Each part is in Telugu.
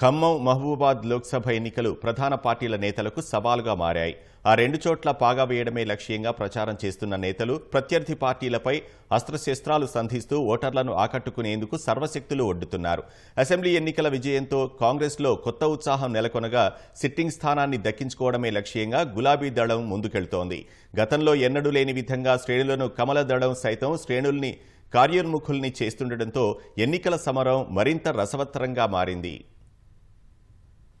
ఖమ్మం మహబూబాద్ లోక్సభ ఎన్నికలు ప్రధాన పార్టీల నేతలకు సవాలుగా మారాయి. ఆ రెండు చోట్ల పాగా వేయడమే లక్ష్యంగా ప్రచారం చేస్తున్న నేతలు ప్రత్యర్థి పార్టీలపై అస్త్రశస్త్రాలు సంధిస్తూ ఓటర్లను ఆకట్టుకునేందుకు సర్వశక్తులు ఒడ్డుతున్నారు. అసెంబ్లీ ఎన్నికల విజయంతో కాంగ్రెస్లో కొత్త ఉత్సాహం నెలకొనగా సిట్టింగ్ స్థానాన్ని దక్కించుకోవడమే లక్ష్యంగా గులాబీ దళం ముందుకెళ్తోంది. గతంలో ఎన్నడూ లేని విధంగా శ్రేణులను కమల దళం సైతం శ్రేణుల్ని కార్యోన్ముఖుల్ని చేస్తుండటంతో ఎన్నికల సమరం మరింత రసవత్తరంగా మారింది.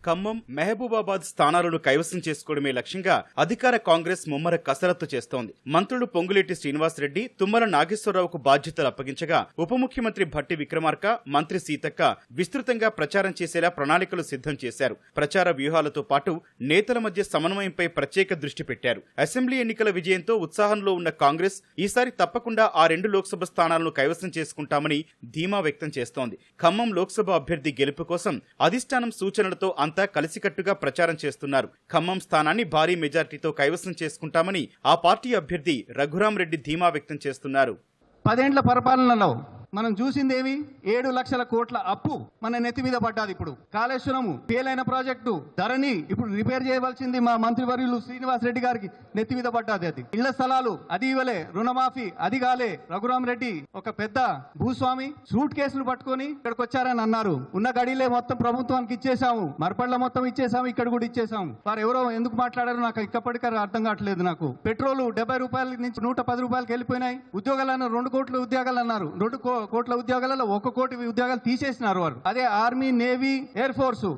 ఖమ్మం మహబూబాబాద్ స్థానాలను కైవసం చేసుకోవడమే లక్ష్యంగా అధికార కాంగ్రెస్ ముమ్మర కసరత్తు చేస్తోంది. మంత్రులు పొంగులేటి శ్రీనివాసరెడ్డి తుమ్మల నాగేశ్వరరావుకు బాధ్యతలు అప్పగించగా ఉప ముఖ్యమంత్రి భట్టి విక్రమార్క మంత్రి సీతక్క విస్తృతంగా ప్రచారం చేసేలా ప్రణాళికలు సిద్ధం చేశారు. ప్రచార వ్యూహాలతో పాటు నేతల మధ్య సమన్వయంపై ప్రత్యేక దృష్టి పెట్టారు. అసెంబ్లీ ఎన్నికల విజయంతో ఉత్సాహంలో ఉన్న కాంగ్రెస్ ఈసారి తప్పకుండా ఆ రెండు లోక్సభ స్థానాలను కైవసం చేసుకుంటామని ధీమా వ్యక్తం చేస్తోంది. ఖమ్మం లోక్సభ అభ్యర్థి గెలుపు కోసం అధిష్టానం సూచనలతో అంత కలిసికట్టుగా ప్రచారం చేస్తున్నారు. ఖమ్మం స్థానాన్ని భారీ మెజార్టీతో కైవసం చేసుకుంటామని ఆ పార్టీ అభ్యర్థి రఘురాం రెడ్డి ధీమా వ్యక్తం చేస్తున్నారు. పదేండ్ల పరిపాలనలో మనం చూసిందేమి ఏడు లక్షల కోట్ల అప్పు మన నెత్తి మీద పడ్డాది ఇప్పుడు. కాళేశ్వరము ఫెయిల్ అయిన ప్రాజెక్టు ధరణి ఇప్పుడు రిపేర్ చేయవలసింది మా మంత్రివర్యులు శ్రీనివాస్ రెడ్డి గారికి నెత్తి మీద పడ్డాది అది. ఇళ్ళ స్థలాలు అది ఇవ్వలే రుణమాఫీ అది కాలే. రఘురాం రెడ్డి ఒక పెద్ద భూస్వామి సూట్ కేసులు పట్టుకొని ఇక్కడికి వచ్చారని అన్నారు. ఉన్న గడిలే మొత్తం ప్రభుత్వానికి ఇచ్చేసాము మరపళ్ళ మొత్తం ఇచ్చేసాము ఇక్కడ కూడా ఇచ్చేసాము వారు ఎవరో ఎందుకు మాట్లాడారో నాకు ఇప్పటికీ అర్థం కావట్లేదు నాకు. పెట్రోల్ డెబ్బై రూపాయల నుంచి నూట పది రూపాయలకి వెళ్ళిపోయినాయి. ఉద్యోగాలు రెండు కోట్ల ఉద్యోగాలు అన్నారు. రెండు కో- కోట్ల ఉద్యోగాలలో ఒక కోటి ఉద్యోగాలు తీసేసినారు వారు. అదే ఆర్మీ నేవీ ఎయిర్ ఫోర్స్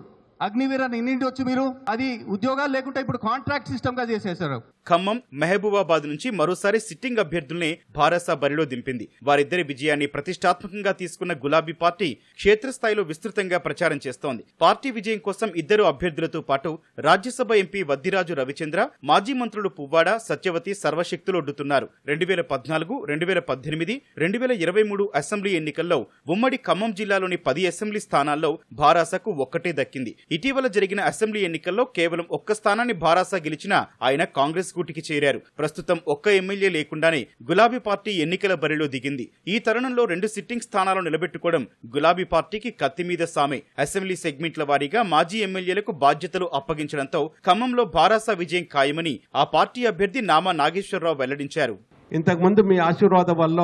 అగ్నివీరాన్ని ఇన్నింటి వచ్చి మీరు? అది ఉద్యోగాలు లేకుంటే ఇప్పుడు కాంట్రాక్ట్ సిస్టమ్గా చేసేసారు ఖమ్మం మహబూబాబాద్ నుంచి మరోసారి సిట్టింగ్ అభ్యర్థుల్ని భారస బరిలో దింపింది. వారిద్దరి విజయాన్ని ప్రతిష్టాత్మకంగా తీసుకున్న గులాబీ పార్టీ క్షేత్రస్థాయిలో విస్తృతంగా ప్రచారం చేస్తోంది. పార్టీ విజయం కోసం ఇద్దరు అభ్యర్థులతో పాటు రాజ్యసభ ఎంపీ వద్దిరాజు రవిచంద్ర మాజీ మంత్రులు పువ్వాడ సత్యవతి సర్వశక్తులు ఒడ్డుతున్నారు. రెండు వేల పద్నాలుగు రెండు వేల పద్దెనిమిది రెండు వేల ఇరవై మూడు అసెంబ్లీ ఎన్నికల్లో ఉమ్మడి ఖమ్మం జిల్లాలోని పది అసెంబ్లీ స్థానాల్లో భారాసకు ఒక్కటే దక్కింది. ఇటీవల జరిగిన అసెంబ్లీ ఎన్నికల్లో కేవలం ఒక్క స్థానాన్ని భారాస గెలిచినా ఆయన కాంగ్రెస్ గూటికి చేరారు. ప్రస్తుతం ఒక్క ఎమ్మెల్యే లేకుండానే గులాబీ పార్టీ ఎన్నికల బరిలో దిగింది. ఈ తరుణంలో రెండు సిట్టింగ్ స్థానాలు నిలబెట్టుకోవడం గులాబీ పార్టీకి కత్తి మీద సామే. అసెంబ్లీ సెగ్మెంట్ల వారీగా మాజీ ఎమ్మెల్యేలకు బాధ్యతలు అప్పగించడంతో ఖమ్మంలో భారాస విజయం ఖాయమని ఆ పార్టీ అభ్యర్థి నామా నాగేశ్వరరావు వెల్లడించారు. ఇంతకుముందు మీ ఆశీర్వాదం వల్ల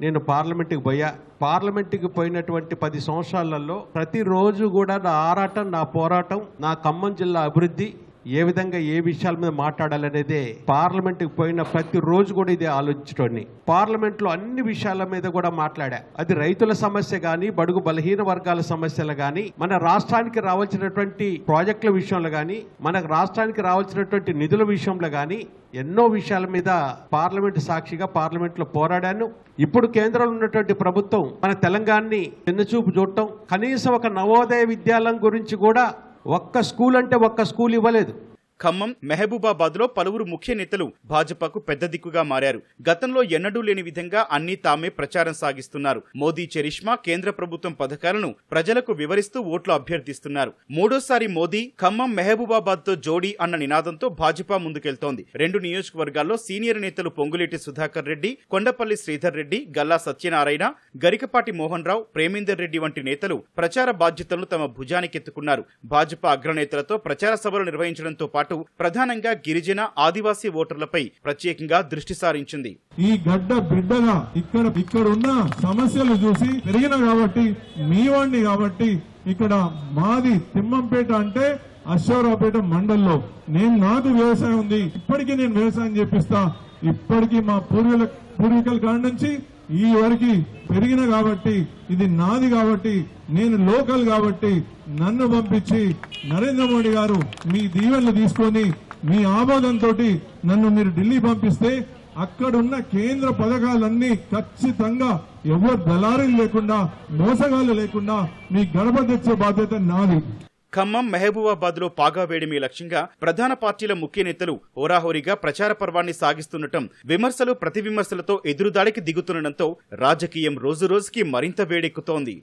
నేను పార్లమెంట్కి పోయా. పార్లమెంట్కి పోయినటువంటి పది సంవత్సరాలలో ప్రతిరోజు కూడా నా ఆరాటం నా పోరాటం నా ఖమ్మం జిల్లా అభివృద్ధి ఏ విధంగా ఏ విషయాల మీద మాట్లాడాలనేదే పార్లమెంట్కి పోయిన ప్రతి రోజు కూడా ఇదే ఆలోచించడాన్ని పార్లమెంట్లో అన్ని విషయాల మీద కూడా మాట్లాడా. అది రైతుల సమస్య కానీ బడుగు బలహీన వర్గాల సమస్యలు కానీ మన రాష్ట్రానికి రావాల్సినటువంటి ప్రాజెక్టుల విషయంలో కానీ మన రాష్ట్రానికి రావాల్సినటువంటి నిధుల విషయంలో కానీ ఎన్నో విషయాల మీద పార్లమెంట్ సాక్షిగా పార్లమెంట్లో పోరాడాను. ఇప్పుడు కేంద్రంలో ఉన్నటువంటి ప్రభుత్వం మన తెలంగాణని చిన్నచూపు చూడటం కనీసం ఒక నవోదయ విద్యాలయం గురించి కూడా ఒక్క స్కూల్ అంటే ఒక్క స్కూల్ ఇవ్వలేదు. ఖమ్మం మెహబూబాబాద్లో పలువురు ముఖ్య నేతలు భాజపాకు పెద్ద దిక్కుగా మారారు. గతంలో ఎన్నడూ లేని విధంగా అన్ని తామే ప్రచారం సాగిస్తున్నారు. మోదీ చరిష్మా కేంద్ర ప్రభుత్వం పథకాలను ప్రజలకు వివరిస్తూ ఓట్లు అభ్యర్థిస్తున్నారు. మూడోసారి మోదీ ఖమ్మం మెహబూబాబాద్తో జోడీ అన్న నినాదంతో భాజపా ముందుకెళ్తోంది. రెండు నియోజకవర్గాల్లో సీనియర్ నేతలు పొంగులేటి సుధాకర్ రెడ్డి కొండపల్లి శ్రీధర్ రెడ్డి గల్లా సత్యనారాయణ గరికపాటి మోహన్ రావు ప్రేమేందర్ రెడ్డి వంటి నేతలు ప్రచార బాధ్యతలను తమ భుజానికెత్తుకున్నారు. భాజపా అగ్రనేతలతో ప్రచార సభలు నిర్వహించడంతో పాటు ప్రధానంగా గిరిజన ఆదివాసీ ఓటర్లపై ప్రత్యేకంగా దృష్టి సారించింది. ఈ గడ్డ బిడ్డగా ఇక్కడ ఇక్కడ ఉన్న సమస్యలు చూసి పెరిగిన కాబట్టి మీ వాడిని కాబట్టి ఇక్కడ మాది తిమ్మంపేట అంటే అశ్వరావుపేట మండల్లో. నేను నాది వ్యవసాయం ఉంది. ఇప్పటికీ నేను వ్యవసాయం చేపిస్తా. ఇప్పటికీ మా పూర్వీకుల పూర్వీకుల కాడి నుంచి ఈ వరకు పెరిగిన కాబట్టి ఇది నాది కాబట్టి నేను లోకల్ కాబట్టి నన్ను పంపించి నరేంద్ర మోడీ గారు మీ దీవెనలు తీసుకొని మీ ఆమోదంతో నన్ను మీరు ఢిల్లీ పంపిస్తే అక్కడున్న కేంద్ర పథకాలన్నీ ఖచ్చితంగా ఎవరు దళారీలు లేకుండా మోసగాళ్ళు లేకుండా మీ గడప తెచ్చే బాధ్యత నాది. ఖమ్మం మహబూబాబాద్లో పాగా వేయడమే లక్ష్యంగా ప్రధాన పార్టీల ముఖ్య నేతలు హోరాహోరీగా ప్రచార పర్వాన్ని సాగిస్తుండటం విమర్శలు ప్రతి విమర్శలతో ఎదురుదాడికి దిగుతుండటంతో రాజకీయం రోజురోజుకి మరింత వేడెక్కుతోంది.